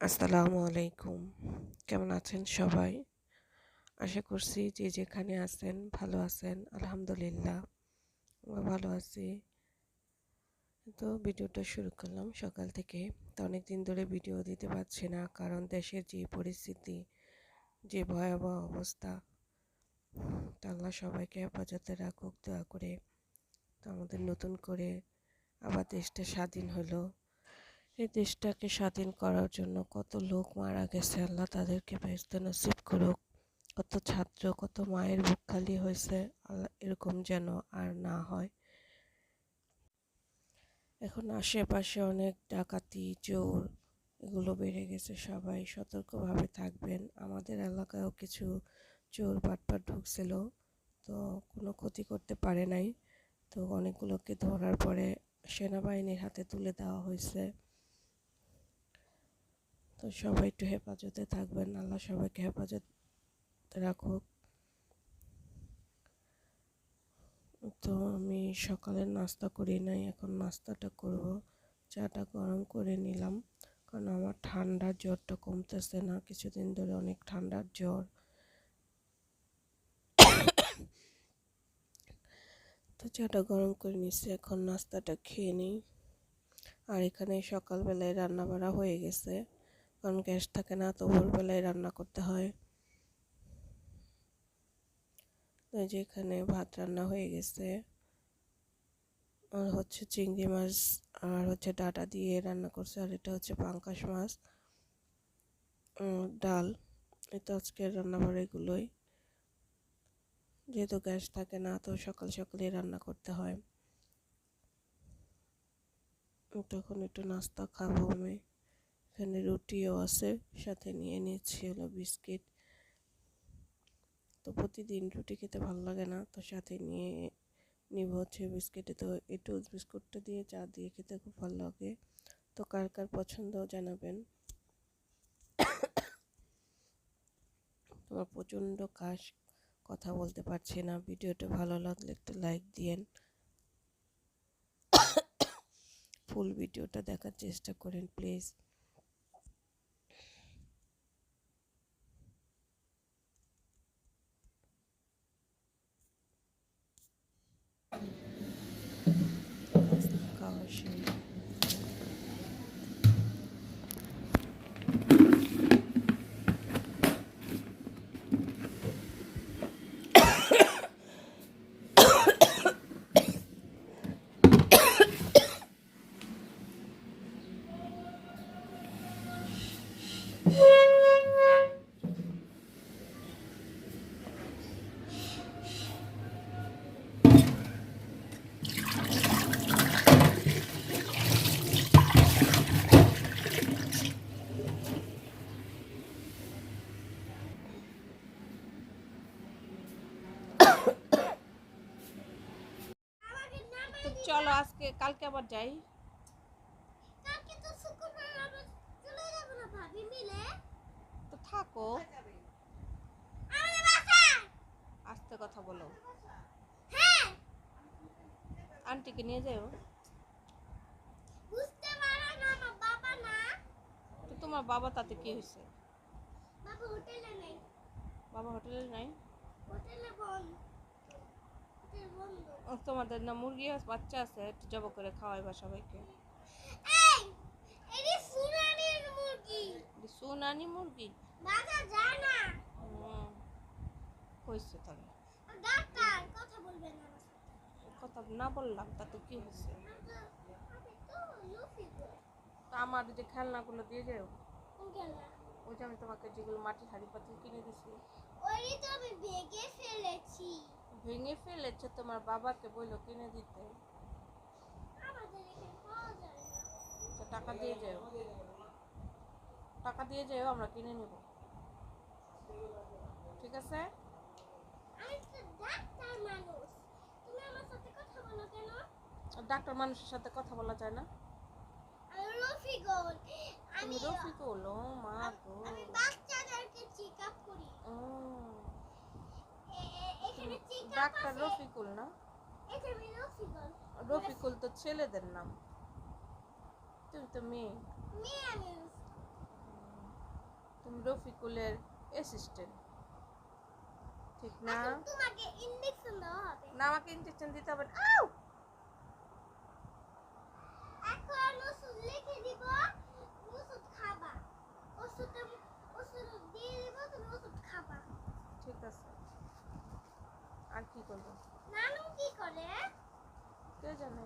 আসসালামু আলাইকুম। কেমন আছেন সবাই? আশা করছি যে যেখানে আছেন ভালো আছেন, আলহামদুলিল্লাহ। আমরা ভালো আছি। তো ভিডিওটা শুরু করলাম সকাল থেকে। তো অনেক দিন ধরে ভিডিও দিতে পারছি না, কারণ দেশের যে পরিস্থিতি, যে ভয়াবহ অবস্থা, তো আল্লাহ সবাইকে হেফাজতে রাখুক, দোয়া করে। তো আমাদের নতুন করে আবার দেশটা স্বাধীন হলো। এই দেশটাকে স্বাধীন করার জন্য কত লোক মারা গেছে, আল্লাহ তাদেরকে ব্যস্ত নসিব করুক। কত ছাত্র, কত মায়ের বুক খালি হয়েছে, আল্লাহ এরকম যেন আর না হয়। এখন আশেপাশে অনেক ডাকাতি, চোর, এগুলো বেড়ে গেছে, সবাই সতর্কভাবে থাকবেন। আমাদের এলাকায়ও কিছু চোর বাটপাট ঢুকছিল, তো কোনো ক্ষতি করতে পারে নাই। তো অনেকগুলোকে ধরার পরে সেনাবাহিনীর হাতে তুলে দেওয়া হয়েছে। তো সবাই একটু হেফাজতে থাকবেন, আল্লাহ সবাইকে হেফাজত রাখুক। তো আমি সকালে নাস্তা করি নাই, এখন নাস্তাটা করব। চাটা গরম করে নিলাম, কারণ আমার ঠান্ডার জ্বরটা কমতেছে না, কিছুদিন ধরে অনেক ঠান্ডার জ্বর। তো চাটা গরম করে নিচ্ছি, এখন নাস্তাটা খেয়ে নিই। আর এখানে সকালবেলায় রান্না বাড়া হয়ে গেছে। কারণ গ্যাস থাকে না, তো ভোরবেলায় রান্না করতে হয়। তো যে এখানে ভাত রান্না হয়ে গেছে। আর হচ্ছে চিংড়ি মাছ আর হচ্ছে ডাটা দিয়ে রান্না করছে, আর এটা হচ্ছে পাঙ্কাশ মাছ। ডাল এটা আজকের রান্নাবার এগুলোই। যেহেতু গ্যাস থাকে না, তো সকাল সকালে রান্না করতে হয়। তখন একটু নাস্তা খাব আমি। এখানে রুটিও আছে, সাথে নিয়ে নিচ্ছি হলো বিস্কিট। তো প্রতিদিন রুটি খেতে ভালো লাগে না, তো সাথে নিয়ে নিব হচ্ছে বিস্কিটে। তো একটু বিস্কুটটা দিয়ে চা দিয়ে খেতে খুব ভালো লাগে। তো কার কার পছন্দ জানাবেন। তোমার প্রচণ্ড কাশ, কথা বলতে পারছি না। ভিডিওটা ভালো লাগলে একটা লাইক দিয়েন। ফুল ভিডিওটা দেখার চেষ্টা করেন, প্লিজ। question. চলো আজকে কালকে আবার যাই। কালকে তো শুক্রবার আমরা চলে যাব না ভাবি মিলে। তো থাকো। আমাদের বাসায়। আস্তে কথা বলো। হ্যাঁ। আন্টিকে নিয়ে যাও বুঝতে পারো না আমার বাবা না। তো তোমার বাবা তাতে কি হয়েছে বাবা হোটেলে নেই। বাবা হোটেলে নাই? হোটেলে বন্ধ। ও, তোমাদের না মুরগি বাচ্চা আছে একটু জব করে খাওয়াইবা সবাইকে। সোনানি মুরগি? বাজা যায় না হুম, তাহলে। ডাক্তার কথা বলবে না। কথা না বললাম তাতে কি হয়েছে? আমার যে খেলনাগুলো দিয়ে যাও ওই যে আমি তোমাকে যেগুলো মাটির হাড়ি পাতিল কিনে দিছি। ওই তো আমি ভেঙে ফেলেছি। ভেঙে ফেলেছে তোমার বাবাকে বলল কিনে দিতে। টাকা দিয়ে যাও। টাকা দিয়ে যাও আমরা কিনে নেব। ঠিক আছে? ডাক্তার মানুষের সাথে কথা বলা যায় না? রফিকুল। ও মা গো। আমি বাচ্চাদেরকে চেক আপ করি। ও, এ- এ- এখানে চেক আপ ডাক্তার রফিকুল না রফিকুল তো ছেলেদের নাম তুমি তো মেয়ে তুমি রফিকুল। রফিকুলের অ্যাসিস্ট্যান্ট ঠিক না তোমাকে ইঞ্জেকশন দেওয়া হবে না আমাকে ইঞ্জেকশন দিতে হবে। আউ! এখন ওষুধ লিখে দিব ওষুধ খাবা ওষুধে ওষুধ দিয়ে দিব তুমি ওষুধ খাবা ঠিক আছে আর কি করব। নানু কি করে? কে জানে?